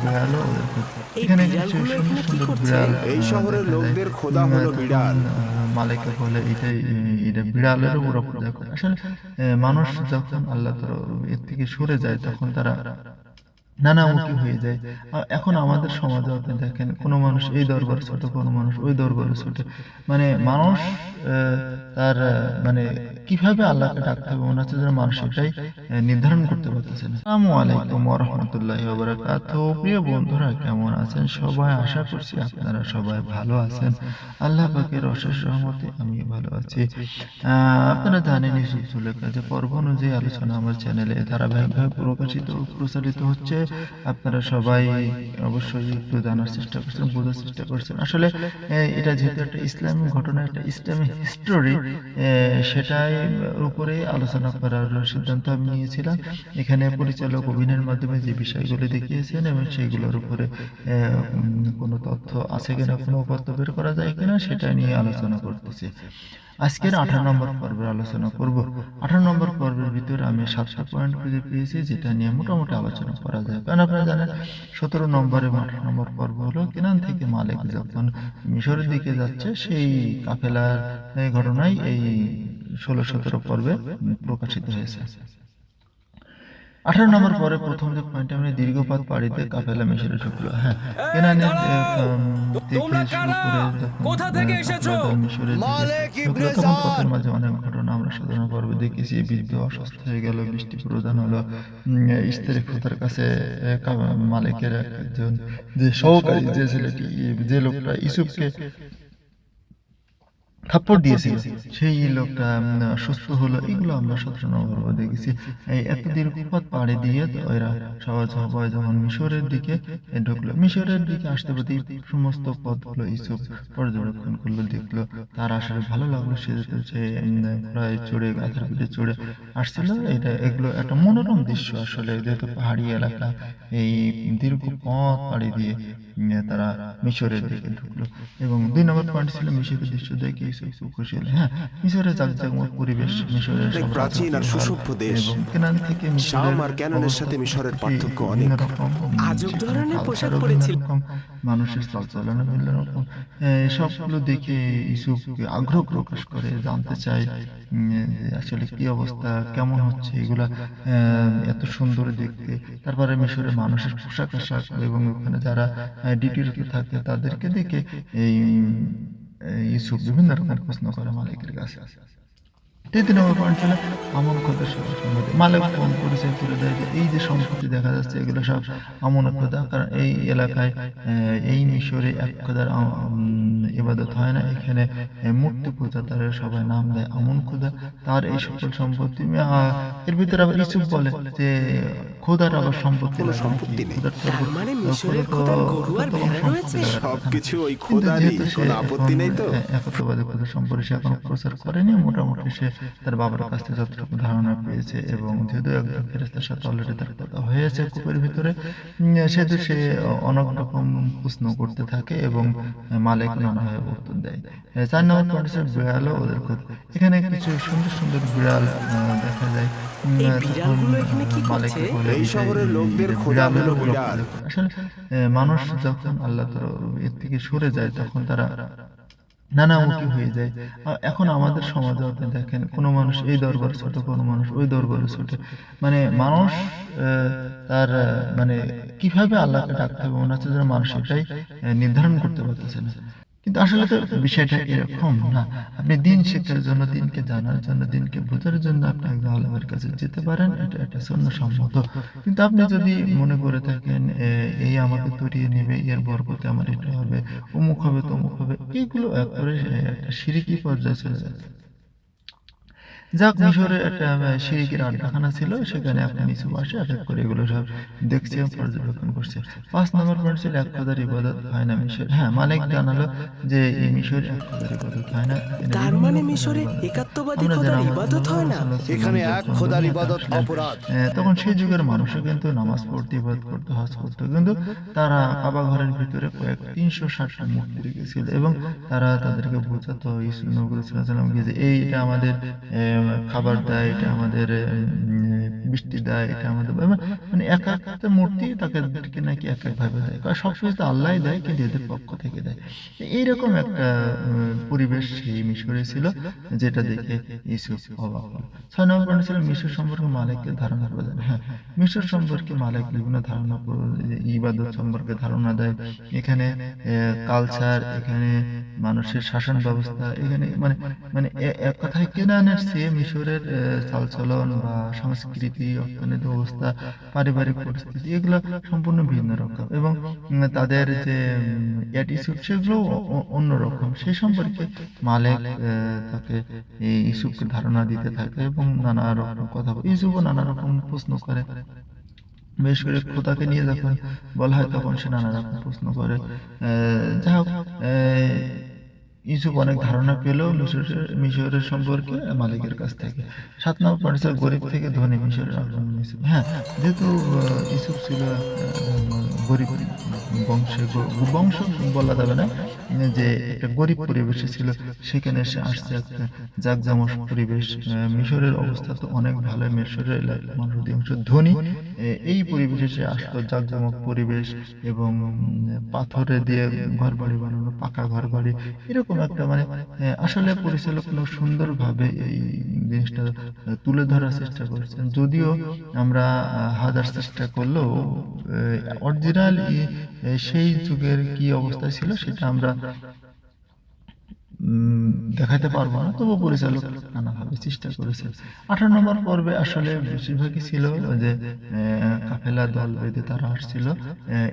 বিড়ালও ওদের এই এখানে কিছু সুন্দর সুন্দর বিড়াল এই শহরের লোকদের খোদা হলো বিড়াল। মালিককে বলে এটাই এটা বিড়ালের উপর আসলে মানুষ যখন আল্লাহ তার এর থেকে সরে যায় তখন তারা নানামুখী হয়ে যায়। আর এখন আমাদের সমাজে আপনি দেখেন কোনো মানুষ এই দরবারে ছোট কোনো মানুষ ওই দরবারে ছোট। মানে মানুষ আহ, তার মানে কীভাবে আল্লাহকে ডাকতে হবে? মনে হচ্ছে যেন মানুষ এটাই নির্ধারণ করতে পারতেছে না আসসালামু আলাইকুম রহমতুল্লাহ বারাকাত প্রিয় বন্ধুরা কেমন আছেন? সবাই আশা করছি আপনারা সবাই ভালো আছেন। আল্লাহ পাকের অশেষ রহমতে আমি ভালো আছি। আহ, আপনারা জানেন ইউসুফ সুলেখা যে পর্ব অনুযায়ী আলোচনা আমার চ্যানেলে ধারাবাহিকভাবে প্রকাশিত প্রচারিত হচ্ছে। আপনারা সবাই অবশ্যই একটু জানার চেষ্টা করছেন, বোঝার চেষ্টা করছেন। আসলে এটা যেহেতু একটা ইসলামিক ঘটনা, একটা ইসলামিক হিস্টোরি সেটাই উপরে আলোচনা করার সিদ্ধান্ত আমি নিয়েছিলাম। এখানে পরিচালক অভিনয়ের মাধ্যমে যে বিষয়গুলি দেখিয়েছেন এবং সেইগুলোর উপরে কোনো তথ্য আছে কিনা, কোনো তথ্য বের করা যায় কিনা, সেটা নিয়ে আলোচনা করতেছি। আজকের আঠারো নম্বর পর্বের আলোচনা করব। আঠারো নম্বর পর্বের ভিতরে আমি সাতটা পয়েন্ট খুঁজে পেয়েছি, যেটা নিয়ে মোটামুটি আলোচনা করা যায়। কারণ আপনারা জানেন সতেরো নম্বরে নম্বর পর্ব হলো কেনান থেকে মালিক যখন মিশরের দিকে যাচ্ছে, সেই কাফেলার ঘটনাই এই ষোলো, সতেরো পর্বে প্রকাশিত হয়েছে। আঠারো নম্বর পরে প্রথম যে পয়েন্ট দীর্ঘপথ পাড়িতে কাফেলা মিশরে ঢুকলো হ্যাঁ কেনানের শুরু করে? কোথা থেকে এসেছ? কাফেলা মিশরের দিকে মালিক ইবনে মাঝে অনেক ঘটনা আমরা সাধারণ পর্বে দেখেছি। বৃদ্ধ অসুস্থ হয়ে গেল বৃষ্টি প্রদান হলো স্ত্রী খোদার কাছে মালিকের একজন যে সহকারী যে ছেলেটি যে লোকটা ইসুফকে থাপ্পড় দিয়েছিল। সেই লোকটা সুস্থ হলো এগুলো আমরা দেখেছি। এই এত দীর্ঘ পথ পাড়ি দিয়ে সবাই সবাই যখন মিশরের দিকে ঢুকলো মিশরের দিকে আসতে প্রতি সমস্ত পথগুলো ইসুফ পর্যবেক্ষণ করল দেখল। তার আসলে ভালো লাগল সে সে প্রায় চড়ে গাছের পিঠে চড়ে আসছিল। এটা এগুলো একটা মনোরম দৃশ্য আসলে যেহেতু পাহাড়ি এলাকা এই দীর্ঘ পথ পাড়ি দিয়ে তারা মিশরের দিকে ঢুকলো এবং দুই নম্বর পয়েন্ট ছিল মিশরের দৃশ্য দেখে হলো হ্যাঁ মিশরের জাকজমক পরিবেশ মিশরের সব প্রাচীন আর সুসভ্য দেশ। কেনান থেকে মিশরের শাম আর ক্যানানের সাথে মিশরের পার্থক্য অনেক। রকম, আজব ধরনের পোশাক পরেছিল। মানুষের চালচলনও ভিন্ন রকম সবগুলো দেখে ইসুফ আগ্রহ প্রকাশ করে জানতে চায় আসলে কি অবস্থা কেমন হচ্ছে এগুলা আহ, এত সুন্দর দেখতে তারপরে মিশরের মানুষের পোশাক আশাক এবং ওখানে যারা ডিউটিতে থাকে, তাদেরকে দেখে এই ইসুফ বিভিন্ন রকম প্রশ্ন করে মালিকের কাছে। তৃতীয় নম্বর পয়েন্ট ছিল আমন খোদার সবার সম্পত্তি মালিক ফোন পরিচয় করে দেয় যে এই যে সম্পত্তি দেখা যাচ্ছে, এগুলো সব আমন খোদা, কারণ এই এলাকায় এই মিশরে এক খোদার ইবাদত হয় না। এখানে মূর্তি পূজা, তারা সবাই নাম দেয় আমন খোদা। তার এই সকল সম্পত্তি এর ভিতরে আবার ইসুফ বলে যে খোদার আবার সম্পত্তি কোনো সম্পত্তি নেই। তার মানে মিশরের খোদার গরু আর ভেড়া রয়েছে? সবকিছু ওই খোদারই কোনো আপত্তি নেই তো একত্ববাদী কথা সম্পর্কে সে এখনও প্রচার করেনি মোটামুটি সে তার বাবার কাছ থেকে যতটুকু ধারণা পেয়েছে এবং যেহেতু একজন ফেরেস্তার সাথে অলরেডি তার কথা হয়েছে কূপের ভিতরে সেহেতু সে অনেক রকম প্রশ্ন করতে থাকে এবং মালিক নানাভাবে উত্তর দেয় চার নম্বর পয়েন্ট হচ্ছে বিড়ালও ওদের খুব এখানে কিছু সুন্দর সুন্দর বিড়াল দেখা যায়। এই শহরের লোকদের। আসলে মানুষ যখন আল্লাহ এর থেকে সরে যায় তখন তারা নানামুখী হয়ে যায়। এখন আমাদের সমাজে আপনি দেখেন কোনো মানুষ এই দরবারে ছোট কোনো মানুষ ওই দরবারে ছোট। মানে মানুষ আহ, তার মানে কীভাবে আল্লাহকে ডাকতে হবে মনে হচ্ছে যেন মানুষ এটাই নির্ধারণ করতে পারতেছে না। কিন্তু আসলে তো বিষয়টা এরকম না। আপনি দিন শেখার জন্য, দিনকে জানার জন্য, দিনকে বোঝার জন্য আপনি একজন আলমের কাছে যেতে পারেন, এটা একটা সম্মত কিন্তু আপনি যদি মনে করে থাকেন এই আমাকে তরিয়ে নেবে, এর বরকতে আমার এটা হবে, অমুক হবে, তমুক হবে, এইগুলো একবারে একটা সিরিকি পর্যায়ে চলে যাচ্ছে যাক মিশরে একটা আহ, সিরিকের আড্ডাখানা ছিল সেখানে আপনি নিচু বসে এক এক করে এগুলো সব দেখছে এবং পর্যবেক্ষণ করছে। পাঁচ নম্বর পয়েন্ট ছিল এক খোদার ইবাদত হয় না মিশর? হ্যাঁ মালিক জানালো যে এই মিশর এক খোদার ইবাদত হয় না তার মানে মিশরে একাত্মবাদী খোদার ইবাদত হয় না? এখানে এক খোদার ইবাদত অপরাধ। তখন সেই যুগের মানুষও কিন্তু নামাজ পড়তে ইবাদত করতে হজ করতে কিন্তু তারা কাবা ঘরের ভিতরে কয়েক তিনশো ষাটটা মূর্তি রেখেছিল এবং তারা তাদেরকে বোঝাতো ইসু নবী সাল্লাল্লাহু যে এইটা আমাদের আহ, খাবার দেয় এটা আমাদের বৃষ্টি দেয় এটা আমাদের মানে- এক একটা মূর্তি তাকে তাদেরকে নাকি এক এক ভাবে দেয়। আর সবসময় তো আল্লাহ দেয় কিন্তু এদের পক্ষ থেকে দেয়। এইরকম একটা পরিবেশ সেই মিশরে ছিল যেটা দেখে ইউসুফ অবাক ছয় নম্বর পয়েন্ট ছিল মিশর সম্পর্কে মালিককে ধারণা প্রদান। হ্যাঁ মিশর সম্পর্কে মালিক বিভিন্ন ধারণা ইবাদত সম্পর্কে ধারণা দেয়। এখানে কালচার এখানে মানুষের শাসন ব্যবস্থা এখানে মানে মানে এক কথায় কেনানের চেয়ে মিশরের চালচলন বা সংস্কৃতি অর্থনৈতিক অবস্থা, পারিবারিক পরিস্থিতি, এগুলো সম্পূর্ণ ভিন্ন রকম এবং তাদের যে অ্যাটিচিউড সেগুলো অন্যরকম সেই সম্পর্কে মালিক তাকে ইসুফকে ধারণা দিতে থাকে এবং নানা রকম কথা ইসুফও নানা রকম প্রশ্ন করে। বিশেষ করে খোদাকে নিয়ে যখন বলা হয়, তখন সে নানা রকম প্রশ্ন করে। যাই হোক ইউসুফ অনেক ধারণা পেল মিশরের মিশরের সম্পর্কে মালিকের কাছ থেকে। সাত নম্বর পয়েন্ট ছিল গরিব থেকে ধনী মিশরের আগমন ইউসুফ হ্যাঁ যেহেতু ইউসুফ ছিল গরিব, বংশে বংশ বলা যাবে না যে একটা গরিব পরিবেশে ছিল, সেখানে সে আসছে একটা জাকজমক পরিবেশ। মিশরের অবস্থা তো অনেক ভালো, মিশরের মানুষ অধিকাংশ ধনী। এই পরিবেশে সে আসলো জাকজমক পরিবেশ এবং পাথরে দিয়ে ঘর বাড়ি বানানো, পাকা ঘর বাড়ি এরকম একটা মানে আসলে পরিচালক লোক সুন্দরভাবে এই জিনিসটা তুলে ধরার চেষ্টা করেছেন। যদিও আমরা হাজার চেষ্টা করলেও অরিজিনাল সেই যুগের কি অবস্থা ছিল সেটা আমরা দেখাতে পারব না, তবু পরিচালক নানাভাবে চেষ্টা করেছে। আঠারো নম্বর পর্বে আসলে বেশিরভাগই ছিল যে কাফেলা দল বেঁধে তারা আসছিল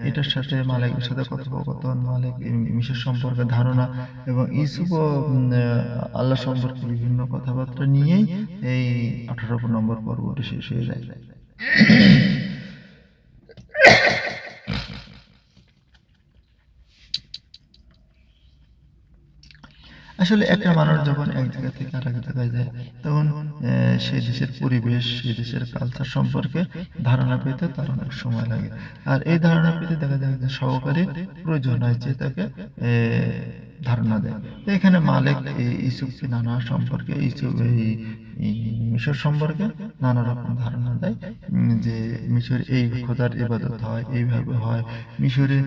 এটার সাথে মালিকের সাথে কথোপকথন, মালিক মিশের সম্পর্কে ধারণা এবং ইসুফ আল্লাহ সম্পর্কে বিভিন্ন কথাবার্তা নিয়েই এই আঠারো নম্বর পর্বটি শেষ হয়ে যায়। আসলে একটা মানুষ যখন এক জায়গা থেকে আরেক জায়গায় যায় তখন সে সেই দেশের পরিবেশ সেই দেশের কালচার সম্পর্কে ধারণা পেতে তার অনেক সময় লাগে। আর এই ধারণা পেতে দেখা যায় যে সহকারী প্রয়োজন হয় যে তাকে আহ, ধারণা দেয়। তো এখানে মালিক এই ইসুফকে নানা সম্পর্কে ইসুফ এই মিশর সম্পর্কে নানা রকম ধারণা দেয় যে মিশর এই খোদার ইবাদত হয়, এইভাবে হয়। মিশরে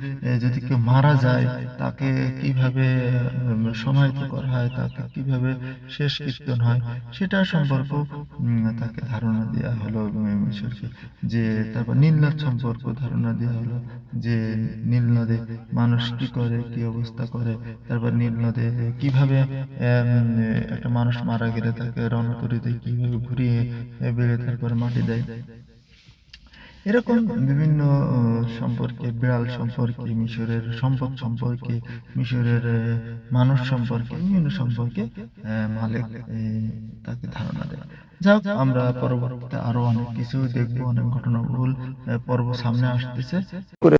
যদি কেউ মারা যায়, তাকে কীভাবে সমাহিত করা হয়, তাকে কীভাবে শেষ কীর্তন হয়, সেটা সম্পর্ক তাকে ধারণা দেওয়া হলো মিশরকে। যে তারপর নীলনদ সম্পর্ক ধারণা দেওয়া হলো, যে নীল নদে মানুষ কি করে, কি অবস্থা করে, তারপর নীল নদে কীভাবে একটা মানুষ মারা গেলে তাকে রণতরিতে কীভাবে ঘুরিয়ে বেড়ে তারপর মাটি দেয়। এরকম বিভিন্ন সম্পর্কে, বিড়াল সম্পর্কে, মিশরের সম্পদ সম্পর্কে, মিশরের মানুষ সম্পর্কে, বিভিন্ন সম্পর্কে মালিক তাকে ধারণা দেয়। হোক, আমরা পরবর্তীতে আরও অনেক কিছু দেখব, অনেক ঘটনাবহুল পর্ব সামনে আসতেছে।